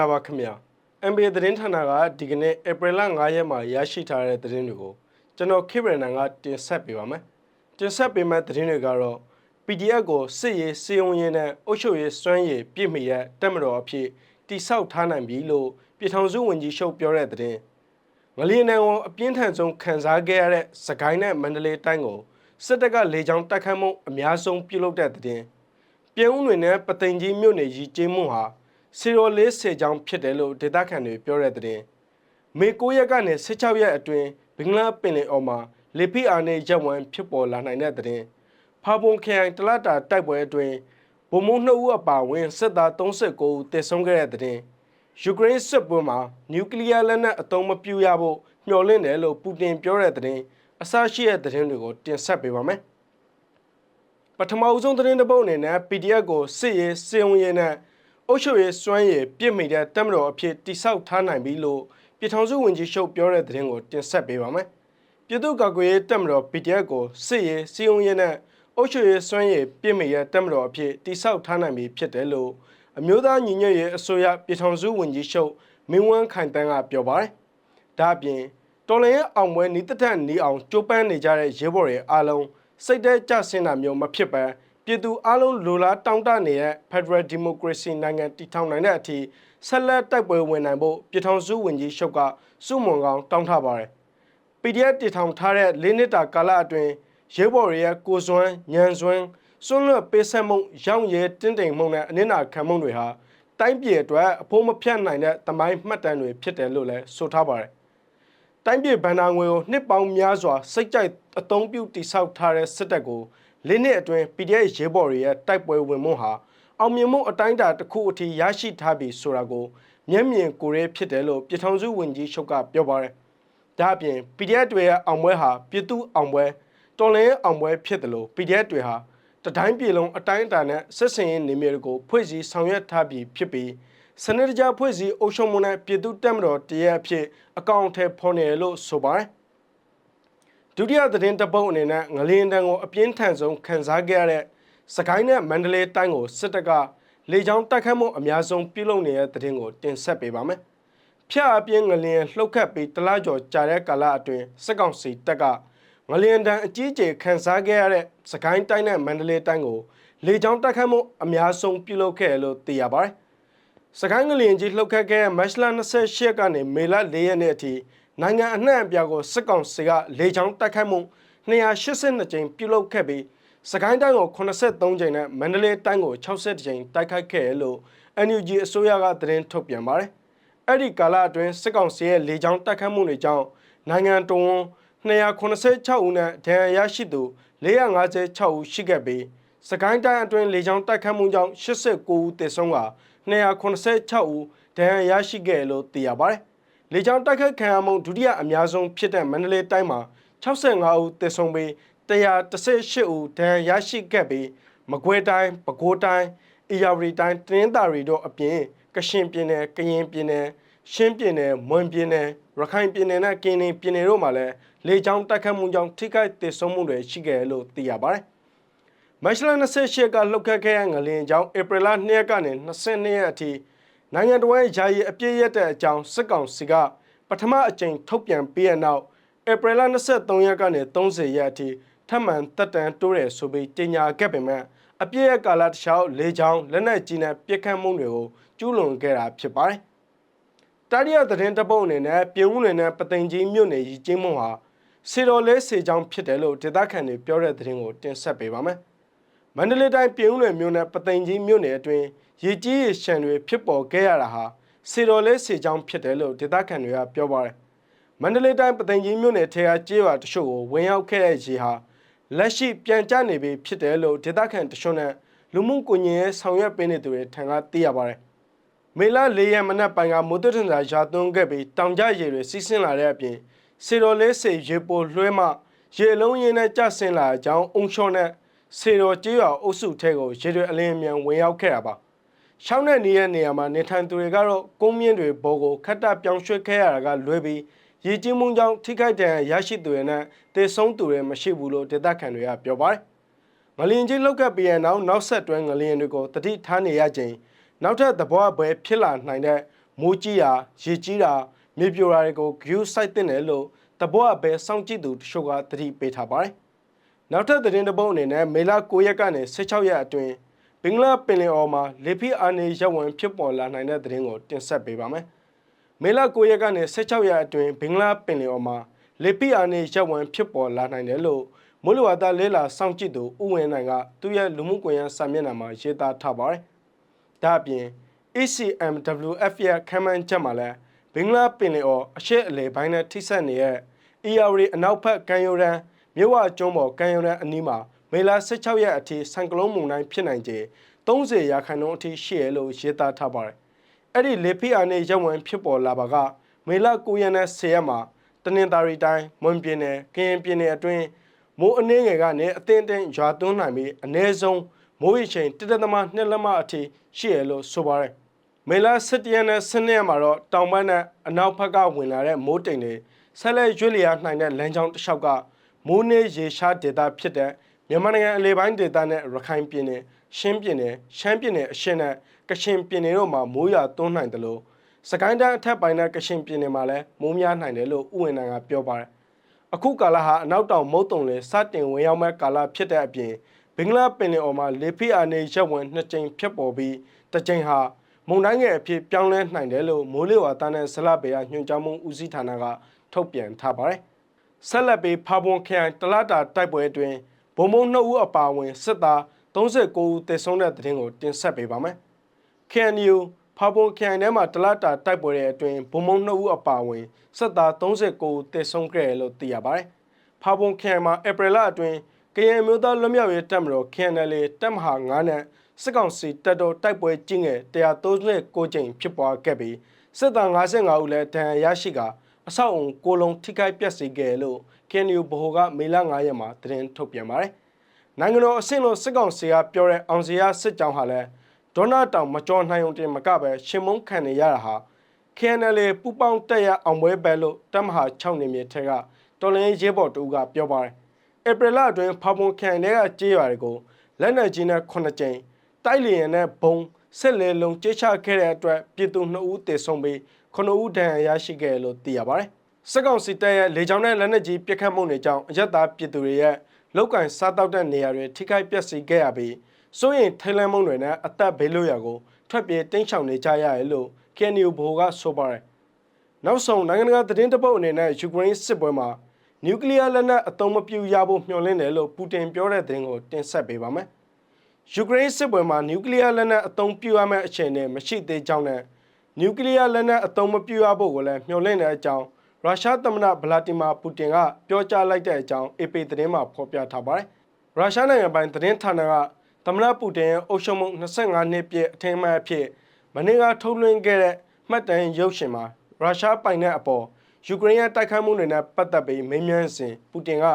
မင်္ဂလာပါခင်ဗျာ MBA သတင်းဌာနကဒီကနေ့ဧပြီလ9ရက်မှာရရှိထားတဲ့သတင်းတွေကိုကျွန်တော်ခေဗရနန်ကတင်ဆက်ပေးပါမယ်တင်ဆက်ပေးမယ့်သတင်းတွေကတော့ PDF ကိုစစ်ရေးစီယုံရင်းနဲ့အုပ်ချုပ်ရေးစွမ်းရည်ပြည့်မီတဲ့တက်မတော်အဖြစ်တိဆောက်ထားနိုင်ပြီလို့ပြည်ထောင်စုဝန်ကြီးချုပ်ပြောတဲ့သတင်းငလျင်နံကိုအပြင်းထန်ဆုံးခံစားခဲ့ရတဲ့စကိုင်းနဲ့မန္တလေးတိုင်းကိုစစ်တပ်ကလေကြောင်းတိုက်ခတ်မှုအများဆုံးပြုလုပ်တဲ့သတင်းပြင်းဦးတွေနဲ့ပသိမ်ကြီးမြို့နယ်ကြီးကျင်းမှုဟာ စီရိုလေးစေချောင်းဖြစ်တယ်လို့ဒေသခံတွေပြောတဲ့တဲ့မေ9ရက်ကနေ16ရက်အတွင်းဘင်္ဂလားပင်လယ်အော်မှာလေဖိအားနဲ့ရက်ဝမ်းဖြစ်ပေါ်လာနိုင်တဲ့တဲ့ဖာပုံခရိုင်တလတာတိုက်ပွဲအတွင်းဗိုလ်မှူး2ဦးအပါအဝင်စစ်သား39ဦးတေဆုံးခဲ့တဲ့တဲ့ယူကရိန်းစစ်ပွဲမှာနျူကလ িয়ার လက်နက်အသုံးမပြုရဖို့မျှော်လင့်တယ်လို့ပူတင်ပြောတဲ့တဲ့အစရှိတဲ့တဲ့တွေကိုတင်ဆက်ပေးပါမယ်။ပထမဦးဆုံးသတင်းတစ်ပုဒ်အနေနဲ့ PDF ကိုစစ်ရေးစင်ဝင်ရေးနဲ့ အုပ်ချုပ်ရေးစွမ်းရည်ပြည့်မီတဲ့တက်မတော်အဖြစ်တိစောက်ထားနိုင်ပြီလို့ပြည်ထောင်စုဝန်ကြီးချုပ်ပြောတဲ့သတင်းကိုတင်ဆက်ပေးပါမယ်။ပြည်သူ့ကာကွယ်ရေးတက်မတော် PDF ကိုစစ်ရေးစင်ဝင်ရေးနဲ့အုပ်ချုပ်ရေးစွမ်းရည်ပြည့်မီတဲ့တက်မတော်အဖြစ်တိစောက်ထားနိုင်ပြီဖြစ်တယ်လို့အမျိုးသားညီညွတ်ရေးအစိုးရပြည်ထောင်စုဝန်ကြီးချုပ်မင်းဝန်းခိုင်တန်းကပြောပါတယ်။ဒါ့အပြင်တော်လရင်အောင်ပွဲနီးတထက်နီးအောင်ကြိုးပမ်းနေကြတဲ့ရဲဘော်တွေအားလုံးစိတ်တဲကြဆင်းတာမျိုးမဖြစ်ပန်း ပြည်သူအလုံးလိုလားတောင်းတနေတဲ့ Federal Democracy နိုင်ငံတည်ထောင်နိုင်တဲ့အထိဆက်လက်တိုက်ပွဲဝင်နိုင်ဖို့ပြည်ထောင်စုဝန်ကြီးချုပ်ကစုမွန်ကောင်တောင်းထားပါတယ်။ PDF တည်ထောင်ထားတဲ့၄နှစ်တာကာလအတွင်းရဲဘော်တွေရဲ့ကိုစွမ်းညံစွမ်းစွန့်လွတ်ပေးဆက်မှုရောင်းရဲတင်းတိမ်မှုနဲ့အနစ်နာခံမှုတွေဟာတိုင်းပြည်အတွက်အဖို့မဖြတ်နိုင်တဲ့တမိုင်းမှတ်တမ်းတွေဖြစ်တယ်လို့လည်းဆိုထားပါတယ်။တိုင်းပြည်ဗန္ဒာငွေကိုနှစ်ပေါင်းများစွာစိတ်ကြိုက်အသုံးပြုတိစောက်ထားတဲ့စစ်တပ်ကို လေးနှစ်အတွင်း PDF ရဲဘော်တွေရဲ့တိုက်ပွဲဝင်မှုဟာအောင်မြင်မှုအတိုင်းအတာတစ်ခုအထိရရှိထားပြီဆိုတာကိုမျက်မြင်ကိုယ်ရဲဖြစ်တယ်လို့ပြည်ထောင်စုဝန်ကြီးချုပ်ကပြောပါတယ်။ဒါ့အပြင် PDF တွေရဲ့အောင်ပွဲဟာပြည်သူအောင်ပွဲတော်လှန်ရေးအောင်ပွဲဖြစ်တယ်လို့ PDF တွေဟာတတိုင်းပြည်လုံးအတိုင်းအတာနဲ့ဆက်ဆင်ရေးနေမျိုးတွေကိုဖွဲ့စည်းဆောင်ရွက်ထားပြီးဖြစ်ပြီးစနစ်တကျဖွဲ့စည်းအုပ်ချုပ်မှုနဲ့ပြည်သူတက်မတော်တရက်အဖြစ်အကောင့်အထည်ဖော်နေတယ်လို့ဆိုပါတယ်။ ဒုတိယသတင်းတစ်ပုဒ်အနေနဲ့ငလင်းတန်းကိုအပြင်းထန်ဆုံးခံစားခဲ့ရတဲ့စကိုင်းနဲ့မန္တလေးတိုင်းကိုစစ်တပ်ကလေကြောင်းတိုက်ခတ်မှုအများဆုံးပြုလုပ်နေတဲ့သတင်းကိုတင်ဆက်ပေးပါမယ်။ဖျက်အပြင်းငလျင်လှုပ်ခတ်ပြီးတလားကျော်ကြာတဲ့ကာလအတွင်းစစ်ကောင်စီတပ်ကငလျင်တန်းအကြီးအကျယ်ခန်းစားခဲ့ရတဲ့စကိုင်းတိုင်းနဲ့မန္တလေးတိုင်းကိုလေကြောင်းတိုက်ခတ်မှုအများဆုံးပြုလုပ်ခဲ့တယ်လို့သိရပါတယ်။စကိုင်းငလျင်ကြီးလှုပ်ခတ်ခဲ့တဲ့မတ်လ28ကနေမေလ4ရက်နေ့အထိ နိုင်ငံအနှံ့အပြားကိုစစ်ကောင်စီကလေကြောင်းတိုက်ခတ်မှု282ကြိမ်ပြုလုပ်ခဲ့ပြီးစကိုင်းတိုင်းကို83ကြိမ်နဲ့မန္တလေးတိုင်းကို60ကြိမ်တိုက်ခိုက်ခဲ့တယ်လို့ NUG အစိုးရကသတင်းထုတ်ပြန်ပါတယ်။အဲ့ဒီကာလအတွင်းစစ်ကောင်စီရဲ့လေကြောင်းတိုက်ခတ်မှုတွေကြောင့်နိုင်ငံတော်286ဦးနဲ့ဒဏ်ရာရရှိသူ456ဦးရှိခဲ့ပြီးစကိုင်းတိုင်းအတွင်းလေကြောင်းတိုက်ခတ်မှုကြောင့်89ဦးသေဆုံးက286ဦးဒဏ်ရာရရှိခဲ့လို့သိရပါတယ်။ လေကြောင်းတိုက်ခတ်ခံရမှုဒုတိယအများဆုံးဖြစ်တဲ့မန္တလေးတိုင်းမှာ65ဦးသေဆုံးပြီး118ဦးဒဏ်ရာရရှိခဲ့ပြီးမကွေးတိုင်းပဲခူးတိုင်းအေရဝတီတိုင်းတနင်္သာရီတို့အပြင်ကရှင်ပြည်နယ်ကရင်ပြည်နယ်ရှမ်းပြည်နယ်မွန်ပြည်နယ်ရခိုင်ပြည်နယ်နဲ့ကင်းပြည်ပြည်နယ်တို့မှာလည်းလေကြောင်းတိုက်ခတ်မှုကြောင့်ထိခိုက်ဒေဆုံးမှုတွေရှိခဲ့လို့သိရပါတယ်။မတ်လ28ကလှုပ်ခတ်ခဲ့တဲ့ငလင်ကြောင့်ဧပြီလ2ရက်ကနေ22ရက်အထိ နိုင်ငံတော်ရဲ့ယာယီအပြည့်ရတဲ့အကြောင်းစစ်ကောင်စီကပထမအကြိမ်ထုတ်ပြန်ပြီးတဲ့နောက်ဧပြီလ23ရက်ကနေ30ရက်အထိထပ်မံတက်တန်းတိုးတယ်ဆိုပြီးကြေညာခဲ့ပေမဲ့အပြည့်ရကာလတခြားလေချောင်းလက်နက်ကြီးနဲ့ပြစ်ခတ်မှုတွေကိုကျူးလွန်ခဲ့တာဖြစ်ပါတယ်။တတိယသတင်းတစ်ပုဒ်အနေနဲ့ပြည်ဦးလွင်နဲ့ပသိမ်ကြီးမြို့နယ်ကြီးကျင်းမွန်ဟာစေတော်လေးစေချောင်းဖြစ်တယ်လို့ဒေသခံတွေပြောတဲ့သတင်းကိုတင်ဆက်ပေးပါမယ်။ မန္တလေးတိုင်းပြည်ဦးလွင်မြို့နယ်ပသိမ်ကြီးမြို့နယ်အတွင်းရေကြီးရေရှမ်းတွေဖြစ်ပေါ်ခဲ့ရတာဟာစေတော်လေးစေချောင်းဖြစ်တယ်လို့ဒေသခံတွေကပြောပါတယ်။မန္တလေးတိုင်းပသိမ်ကြီးမြို့နယ်ထဲကကျေးရွာတချို့ကိုဝင်ရောက်ခဲ့တဲ့ရေဟာလက်ရှိပြန်ကျနေပြီဖြစ်တယ်လို့ဒေသခံတချို့နဲ့လူမှုကွန်ရက်ရဲ့ဆောင်ရွက်ပေးနေသူတွေထံကသိရပါတယ်။မေလ၄ရက်မနက်ပိုင်းကမိုးတက်ထန်စာရာသွန်းခဲ့ပြီးတောင်ကျရေတွေစီးဆင်းလာတဲ့အပြင်စေတော်လေးစေရေပိုလွှဲမှရေလုံးရင်းနဲ့ကျဆင်းလာတဲ့အကြောင်းအုံချောနဲ့ စေတော်ကျေးရွာအုပ်စုထဲကိုရေတွေအလင်းအမြန်ဝင်ရောက်ခဲ့တာပါ။ရှောင်းတဲ့နေရနေရာမှာနေထိုင်သူတွေကတော့ကုန်းမြင့်တွေဘော်ကိုခတ်တပြောင်းရွှေ့ခဲ့ရတာကလွဲပြီးရေကြီးမှုကြောင့်ထိခိုက်ဒဏ်ရာရရှိသူတွေနဲ့တေဆုံးသူတွေမရှိဘူးလို့ဒေသခံတွေကပြောပါတယ်။ငလျင်ကြီးလောက်ကပ်ပြီးတဲ့နောက်နောက်ဆက်တွဲငလျင်တွေကိုတတိထားနေရချိန်နောက်ထပ်သဘောအပွဲဖြစ်လာနိုင်တဲ့မိုးကြီးတာရေကြီးတာမြေပြိုတာတွေကို view site တင်တယ်လို့သဘောအပွဲစောင့်ကြည့်သူတချို့ကသတိပေးထားပါတယ်။ နောက်ထပ်သတင်းတစ်ပုဒ်အနေနဲ့မေလ9ရက်ကနေ16ရက်အတွင်းဘင်္ဂလားပင်လယ်အော်မှာလေဖိအာနေရပ်ဝင်ဖြစ်ပေါ်လာနိုင်တဲ့သတင်းကိုတင်ဆက်ပေးပါမယ်။မေလ9ရက်ကနေ16ရက်အတွင်းဘင်္ဂလားပင်လယ်အော်မှာလေဖိအာနေရပ်ဝင်ဖြစ်ပေါ်လာနိုင်တယ်လို့မိုးလေဝသလဲလာစောင့်ကြည့်သူဥဝင်နိုင်ကသူ့ရဲ့လူမှုကွန်ရက်စာမျက်နှာမှာရေးသားထားပါတယ်။ဒါ့အပြင် ECMWF ရဲ့ခမ်းမန်းချက်မှာလည်းဘင်္ဂလားပင်လယ်အော်အရှေ့အလယ်ပိုင်းနဲ့ထိစပ်နေတဲ့ ERA အနောက်ဘက်ကမ်းရိုးတန်း မြဝကျွန်းပေါ်ကမ်းရိုးတန်းအနီးမှာမေလ16ရက်အထိဆန်ကလုန်းမုန်တိုင်းဖြစ်နိုင်ခြေ30ရာခိုင်နှုန်းအထိရှိရလို့ရေးသားထားပါတယ်။အဲ့ဒီလေဖိအားနဲ့ရပ်ဝင်ဖြစ်ပေါ်လာပါကမေလ9ရက်နဲ့10ရက်မှာတနင်္သာရီတိုင်းမွန်ပြည်နယ်ကရင်ပြည်နယ်အတွင်းမိုးအနှင်းငယ်ကနေအသင်းတင်းရွာသွန်းနိုင်ပြီးအ ਨੇ ဆုံးမိုးရေချိန်တစ်သက်သမားနှစ်လက်မအထိရှိရလို့ဆိုပါတယ်။မေလ17ရက်နဲ့12ရက်မှာတော့တောင်ပိုင်းနဲ့အနောက်ဘက်ကဝင်လာတဲ့မိုးတိမ်တွေဆက်လက်ရွေ့လျားနိုင်တဲ့လမ်းကြောင်းတစ်လျှောက်က မိုးနေရေရှားဒေသဖြစ်တဲ့မြန်မာနိုင်ငံအလဲပိုင်းဒေသနဲ့ရခိုင်ပြည်နယ်ရှမ်းပြည်နယ်ရှမ်းပြည်နယ်အရှေ့နဲ့ကချင်ပြည်နယ်တို့မှာမိုးရွာသွန်းနိုင်တယ်လို့စကိုင်းတိုင်းအထက်ပိုင်းနဲ့ကချင်ပြည်နယ်မှာလည်းမိုးများနိုင်တယ်လို့ဥဝင်နိုင်ကပြောပါတယ်။အခုကာလဟာအနောက်တောင်မုတ်တုံလေစတင်ဝင်ရောက်မဲ့ကာလဖြစ်တဲ့အပြင်ဘင်္ဂလားပင်လယ်အော်မှာလေဖိအားနေရပ်ဝင်နှစ်ကြိမ်ဖြစ်ပေါ်ပြီးတစ်ကြိမ်ဟာမုန်တိုင်းငယ်အဖြစ်ပြောင်းလဲနိုင်တယ်လို့မိုးလေဝသနဲ့ဇလပေယညွှန်ကြားမှုဦးစီးဌာနကထုတ်ပြန်ထားပါတယ်။ ဆက်လက်ပြီးဖာပွန်ခရိုင်တလတာတိုက်ပွဲအတွင်းဗုံမုံ2ဦးအပါအဝင်စစ်သား39ဦးသေဆုံးတဲ့တဲ့တင်ကိုတင်ဆက်ပေးပါမယ်။ KNU ဖာပွန်ခရိုင်ထဲမှာတလတာတိုက်ပွဲတဲ့အတွင်းဗုံမုံ2ဦးအပါအဝင်စစ်သား39ဦးသေဆုံးခဲ့တယ်လို့သိရပါတယ်။ဖာပွန်ခရိုင်မှာဧပြီလအတွင်းကရင်မျိုးသားလွတ်မြောက်ရေးတပ်မတော် KNL တပ်မဟာ9နဲ့စစ်ကောင်စီတပ်တော်တိုက်ပွဲကျင်းငယ်139ကြိမ်ဖြစ်ပွားခဲ့ပြီးစစ်သား55ဦးလည်းဒဏ်ရာရရှိကာ အဆောက်အုံကိုလုံးထိခိုက်ပျက်စီးခဲ့လို့ KNU ဗဟိုကမေလ9ရက်မှာသတင်းထုတ်ပြန်ပါတယ်။နိုင်ငံတော်အဆင့်လို့စစ်ကောင်စီကပြောတဲ့အောင်စီရစစ်ကြောင်းဟာလည်းဒေါနာတောင်မကြောနိုင်ုံတင်မကပဲရှင်မုန်းခံနေရတာဟာ KNL ပူပေါင်းတက်ရအောင်ပွဲပဲလို့တမဟာ6နေမြေထက်ကတော်လင်းရဲဘော်တူကပြောပါတယ်။ဧပြီလအတွင်းဖောင်ပွန်ခရိုင်ထဲကကြေးရွာတွေကိုလက်နက်ကြီးနဲ့9ကြိမ်တိုက်လျင်နဲ့ဘုံဆက်လေလုံးကြေးချခဲ့တဲ့အတွက်ပြည်သူ2ဦးသေဆုံးပြီး 9ဦးဒဏ်ရာရရှိခဲ့လို့သိရပါတယ်။စစ်ကောင်စီတပ်ရဲ့လေကြောင်းနဲ့လက်နက်ကြီးပစ်ခတ်မှုတွေကြောင့်အရက်သားပြည်သူတွေရဲ့လောက်ကင်စားတောက်တဲ့နေရာတွေထိခိုက်ပျက်စီးခဲ့ရပြီးစိုးရင်ထိလန်းမုံတွေနဲ့အသက်ဘေးလွတ်ရာကိုထွက်ပြေးတင်းချောင်နေကြရတယ်လို့ KNU ဘိုကဆိုပါတယ်။နောက်ဆုံးနိုင်ငံတကာသတင်းတပုတ်အနေနဲ့ယူကရိန်းစစ်ပွဲမှာနျူကလ িয়ার လက်နက်အသုံးမပြုရဖို့မျှော်လင့်တယ်လို့ပူတင်ပြောတဲ့သတင်းကိုတင်ဆက်ပေးပါမယ်။ယူကရိန်းစစ်ပွဲမှာနျူကလ িয়ার လက်နက်အသုံးပြုရမယ့်အခြေအနေမရှိသေးကြောင်းနဲ့ နျူကလ িয়ার လက်နက်အသုံးမပြုရဖို့ကိုလည်းမျှော်လင့်တဲ့အကြောင်းရုရှားသမ္မတဗလာတီမာပူတင်ကပြောကြားလိုက်တဲ့အကြောင်း AP သတင်းမှာဖော်ပြထားပါတယ်။ရုရှားနိုင်ငံပိုင်သတင်းဌာနကသမ္မတပူတင်ရဲ့အုပ်ချုပ်မှု25နှစ်ပြည့်အထင်အမှတ်အဖြစ်မနေ့ကထုတ်လွှင့်ခဲ့တဲ့မှတ်တမ်းရုပ်ရှင်မှာရုရှားပိုင်တဲ့အပေါ်ယူကရိန်းရဲ့တိုက်ခိုက်မှုတွေနဲ့ပတ်သက်ပြီးမေးမြန်းစဉ်ပူတင်က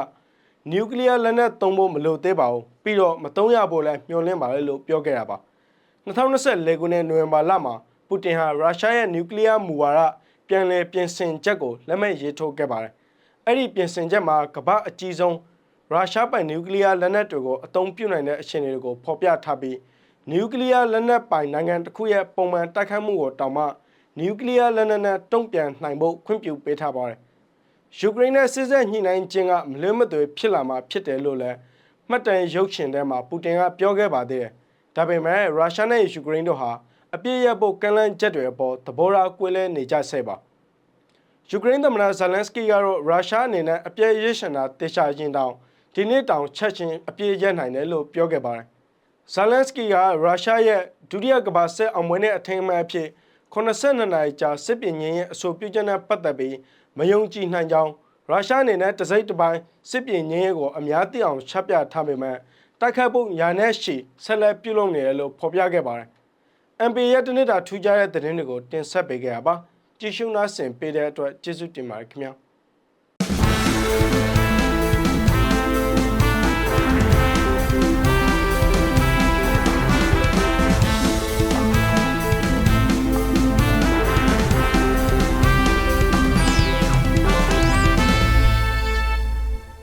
နျူကလ িয়ার လက်နက်သုံးဖို့မလိုသေးပါဘူးပြီးတော့မသုံးရဖို့လည်းမျှော်လင့်ပါလေလို့ပြောခဲ့တာပါ2024ခုနှစ်နိုဝင်ဘာလမှာ ပူတင်ဟာရုရှားရဲ့နျူကလ িয়ার မူဝါဒပြန်လည်ပြင်ဆင်ချက်ကိုလက်မှတ်ရေးထိုးခဲ့ပါတယ်အဲ့ဒီပြင်ဆင်ချက်မှာကမ္ဘာအကြီးဆုံးရုရှားပိုင်နျူကလ িয়ার လက်နက်တွေကိုအသုံးပြုနိုင်တဲ့အခြေအနေတွေကိုဖော်ပြထားပြီးနျူကလ িয়ার လက်နက်ပိုင်နိုင်ငံတစ်ခုရဲ့ပုံမှန်တိုက်ခိုက်မှုကိုတောင်မှနျူကလ িয়ার လက်နက်နဲ့တုံ့ပြန်နိုင်ဖို့ခွင့်ပြုပေးထားပါတယ်။ယူကရိန်းနဲ့စစ်ဆက်ညှိနှိုင်းခြင်းကမလွဲမသွေဖြစ်လာမှာဖြစ်တယ်လို့လည်းမှတ်တမ်းရုပ်ရှင်ထဲမှာပူတင်ကပြောခဲ့ပါသေးတယ်။ဒါပေမဲ့ရုရှားနဲ့ယူကရိန်းတို့ဟာ အပြည့်ရဖို့ကန့်လန့်ချက်တွေအပေါ်သဘောထားကွဲလဲနေကြဆဲပါ။ယူကရိန်းသမ္မတဇလန်စကီကတော့ရုရှားအနေနဲ့အပြည့်ရရှင်တာတေချာရင်တောင်ဒီနေ့တောင်ချက်ချင်းအပြည့်ရနိုင်တယ်လို့ပြောခဲ့ပါတယ်။ဇလန်စကီကရုရှားရဲ့ဒုတိယကမ္ဘာစစ်အောင်ပွဲနဲ့အထင်အမှန်အဖြစ်82နာရီကြာစစ်ပြင်းရင်ရဲ့အဆိုပြုချက်နဲ့ပတ်သက်ပြီးမယုံကြည်နိုင်ကြောင်းရုရှားအနေနဲ့တစိမ့်တစ်ပိုင်းစစ်ပြင်းရင်ကိုအများသိအောင်ချပြထားပေမဲ့တိုက်ခိုက်ဖို့ညာနဲ့ရှီဆက်လက်ပြုလုပ်နေတယ်လို့ဖော်ပြခဲ့ပါတယ်။ MP ရဲ့တနစ်တာထူးခြားတဲ့သတင်းတွေကိုတင်ဆက်ပေးခဲ့ရပါကြည့်ရှုနားဆင်ပေးတဲ့အတွက်ကျေးဇူးတင်ပါတယ်ခင်ဗျာ။